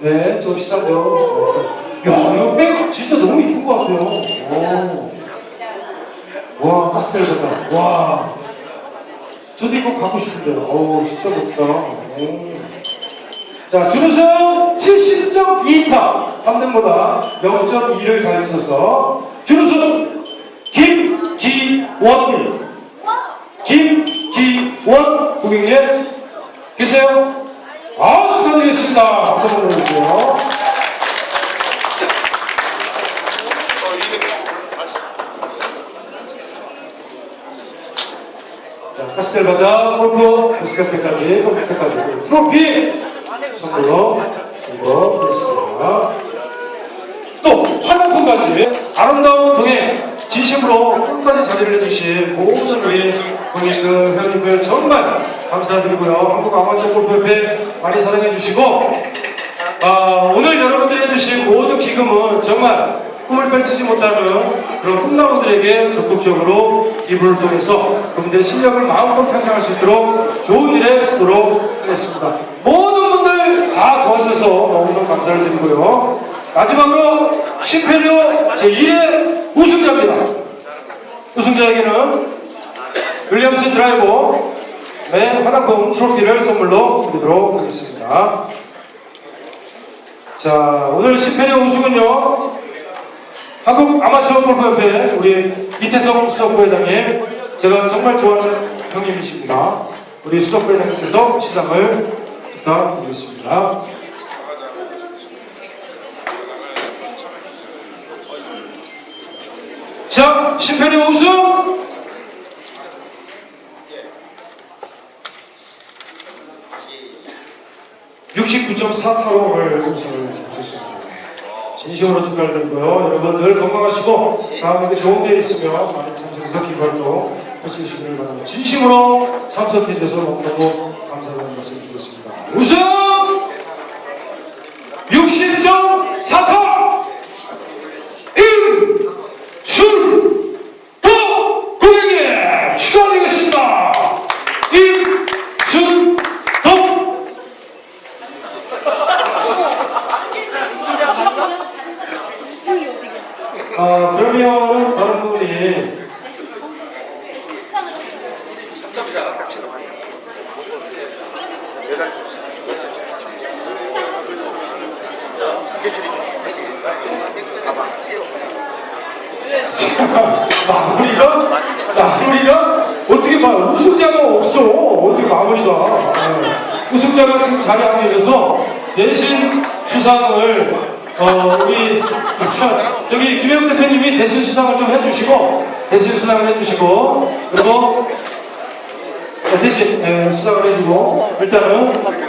네, 좀 시작요. 야, 이거 백 진짜 너무 이쁜 것 같아요. 오. 와, 파스텔 같다. 와. 저도 이거 갖고 싶은데요. 오, 진짜 멋지다. 오. 자, 준우승 70.2타. 3등보다 0.2를 잘 치셔서 준우승 김기원님. 김기원 고객님 계세요? 아, 축하드리겠습니다. 박수 한번 해주세요. 자, 카스텔 바자 골프 보스카페까지, 골프까지 트로피 선물로 이거 드리겠습니다. 또 화장품까지 아름다운 동행 진심으로 끝까지 자리를 해주신 모든 우리 고객들 회원님들 정말 감사드리고요. 한국 아마추어 골프협회 많이 사랑해 주시고 아, 오늘 여러분들이 해주신 모든 기금은 정말 꿈을 펼치지 못하는 그런 꿈나무들에게 적극적으로 기부를 통해서 그분들의 실력을 마음껏 향상할 수 있도록 좋은 일에 쓰도록 하겠습니다. 모든 분들 다 도와주셔서 너무너무 감사를 드리고요. 마지막으로 심페리오 제1회 우승자입니다. 우승자에게는 윌리엄스 드라이버 의 화장품 트로피를 선물로 드리도록 하겠습니다. 자, 오늘 10회의 우승은요, 한국 아마추어 골프협회 우리 이태성 수석부회장님, 제가 정말 좋아하는 형님이십니다. 우리 수석부회장님께서 시상을 부탁드리겠습니다. 자, 10회의 우승! (69.4타로를) 우승을 하셨습니다. 진심으로 축하드리고요. 여러분들 건강하시고 다음에 좋은 데 있으면 많이 참석해서 기부활동 해주시길 바랍니다. 진심으로 참석해 주셔서 너무너무 감사하다는 말씀 드리겠습니다. 우승 60.4타 1 술! 도! 고객님! 축하드리겠습니다! 임순! 도! 아, 그러면 다른 분이 마무리가? 마무리가? 어떻게 막 우승자가 없어. 어떻게 마무리가. 네. 우승자가 지금 자리에 앉아 계셔서 대신 수상을 어, 우리 저, 저기 김혜국 대표님이 대신 수상을 좀 해주시고 대신 수상을 해주시고 그리고 대신 예, 수상을 해주고 일단은